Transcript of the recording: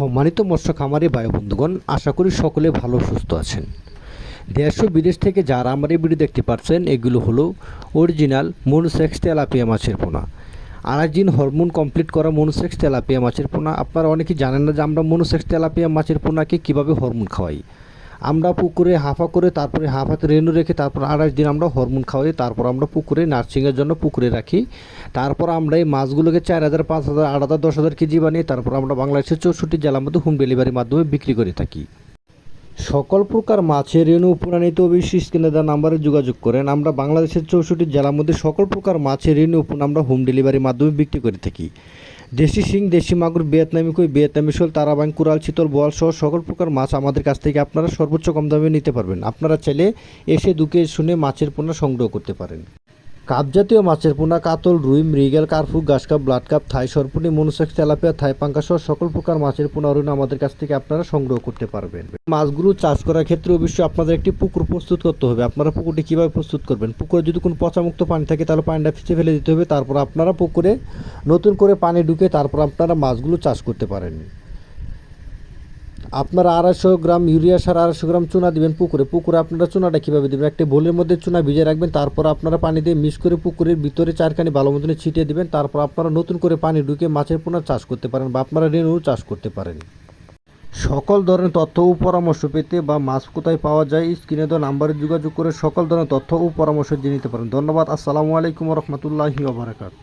সম্মানিত মৎস্য খামারি বায়ু বন্ধুগণ, আশা করি সকলে ভালো সুস্থ আছেন। দেশ ও বিদেশ থেকে যারা আমার এই ভিডিও দেখতে পাচ্ছেন এগুলো হলো অরিজিনাল মনুসেক্স তেলাপিয়া মাছের পোনা। দিন হরমোন কমপ্লিট করা মনুসেক্স তেলাপিয়া মাছের পোনা। আপনারা অনেকেই জানেন না যে আমরা মনুসেক্স তেলাপিয়া মাছের পোনাকে কীভাবে হরমোন খাওয়াই। আমরা পুকুরে হাফা করে তারপরে হাফাতে রেনু রেখে তারপর আড়াই দিন আমরা হরমোন খাওয়াই, তারপর আমরা পুকুরে নার্সিংয়ের জন্য পুকুরে রাখি। তারপর আমরা এই মাছগুলোকে চার হাজার, পাঁচ হাজার, আট হাজার, দশ হাজার কেজি বানিয়ে তারপর আমরা বাংলাদেশের চৌষট্টি জেলার মধ্যে হোম ডেলিভারির মাধ্যমে বিক্রি করে থাকি। সকল প্রকার মাছের রেণু উপরানিত অবশ্যই স্ক্রিনে নাম্বারে যোগাযোগ করেন। আমরা বাংলাদেশের চৌষট্টি জেলার মধ্যে সকল প্রকার মাছের রেণু উপর আমরা হোম ডেলিভারির মাধ্যমে বিক্রি করে থাকি। দেশি শিং, দেশি মাগুর, ভিয়েতনামি কই, ভিয়েতনামি শোল তারাবাং কুরাল, চিতল বল সহ সকল প্রকার মাছ আমাদের কাছ থেকে আপনারা সর্বোচ্চ কম দামে নিতে পারবেন। আপনারা চাইলে এসে দুকে শুনে মাছের পোনা সংগ্রহ করতে পারেন। কাপ জাতীয় মাছের পোনা, কাতল, রুই, মৃগেল curfew grass carp blood carp Thai, সরপুনি, monosex, tilapia, Thai, পাঙ্কা সহ সকল প্রকার মাছের পোনা অরণ্য আমাদের কাছ থেকে আপনারা সংগ্রহ করতে পারবেন। মাছগুলো চাষ করার ক্ষেত্রে অবশ্যই আপনাদের একটি পুকুর প্রস্তুত করতে হবে। আপনারা পুকুরটি কীভাবে প্রস্তুত করবেন? পুকুরে যদি কোনো পচামুক্ত পানি থাকে, তাহলে পানিটা ফিচে ফেলে দিতে হবে। তারপর আপনারা পুকুরে নতুন করে পানি ঢুকে তারপর আপনারা মাছগুলো চাষ করতে পারেন। আপনারা আড়াইশো গ্রাম ইউরিয়া সার, আড়াইশো গ্রাম চুনা দিবেন পুকুরে। পুকুরে আপনারা চুনাটা কীভাবে দেবেন? একটা বোলের মধ্যে চুনা ভিজে রাখবেন, তারপর আপনারা পানি দিয়ে মিক্স করে পুকুরের ভিতরে চারখানি ভালো মতন ছিটিয়ে দেবেন, তারপর আপনারা নতুন করে পানি ঢুকে মাছের পোনা চাষ করতে পারেন বা আপনারা রেণু চাষ করতে পারেন। সকল ধরনের তথ্য ও পরামর্শ পেতে বা মাছ কোথায় পাওয়া যায়, স্ক্রিনে দেওয়া নাম্বারে যোগাযোগ করে সকল ধরনের তথ্য ও পরামর্শ জেনে নিতে পারেন। ধন্যবাদ, আসসালামু আলাইকুম রহমতুল্লাহি ওবরাকাত